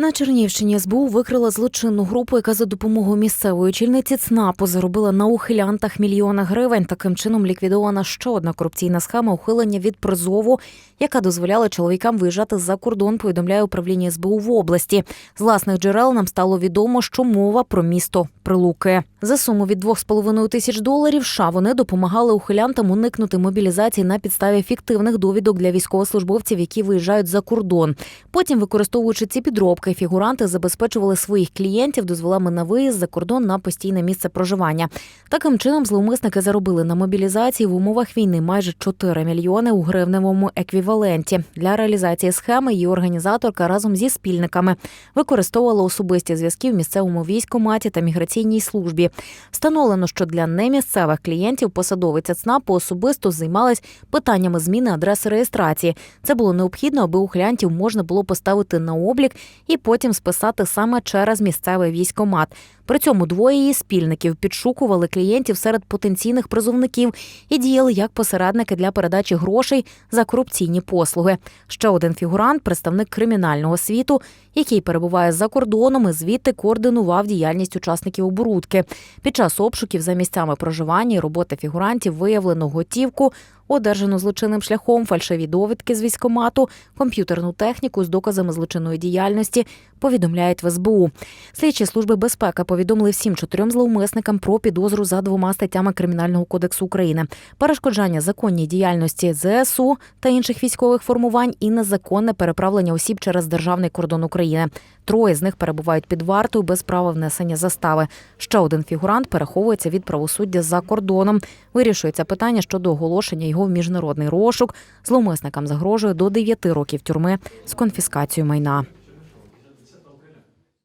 На Чернівщині СБУ викрила злочинну групу, яка за допомогою місцевої очільниці ЦНАПу заробила на ухилянтах мільйона гривень. Таким чином ліквідована ще одна корупційна схема ухилення від призову, яка дозволяла чоловікам виїжджати за кордон. Повідомляє управління СБУ в області. З власних джерел нам стало відомо, що мова про місто Прилуки. За суму від 2,5 тисяч доларів США вони допомагали ухилянтам уникнути мобілізації на підставі фіктивних довідок для військовослужбовців, які виїжджають за кордон. Потім, використовуючи ці підробки, фігуранти забезпечували своїх клієнтів дозволами на виїзд за кордон на постійне місце проживання. Таким чином, зловмисники заробили на мобілізації в умовах війни майже 4 мільйони у гривневому еквіваленті. Для реалізації схеми її організаторка разом зі спільниками використовувала особисті зв'язки в місцевому військкоматі та міграційній службі. Встановлено, що для немісцевих клієнтів посадовиця ЦНАПу особисто займалась питаннями зміни адреси реєстрації. Це було необхідно, аби ухилянтів можна було поставити на облік і потім списати саме через місцевий військкомат. При цьому двоє її спільників підшукували клієнтів серед потенційних призовників і діяли як посередники для передачі грошей за корупційні послуги. Ще один фігурант, представник кримінального світу, який перебуває за кордоном і звідти координував діяльність учасників оборудки. Під час обшуків за місцями проживання і роботи фігурантів виявлено готівку, одержану злочинним шляхом, фальшиві довідки з військомату, комп'ютерну техніку з доказами злочинної діяльності. Повідомляють в СБУ. Слідчі служби безпеки повідомили всім чотирьом зловмисникам про підозру за двома статтями Кримінального кодексу України: перешкоджання законній діяльності ЗСУ та інших військових формувань і незаконне переправлення осіб через державний кордон України. Троє з них перебувають під вартою без права внесення застави. Ще один фігурант переховується від правосуддя за кордоном. Вирішується питання щодо оголошення його в міжнародний розшук. Зловмисникам загрожує до 9 років тюрми з конфіскацією майна.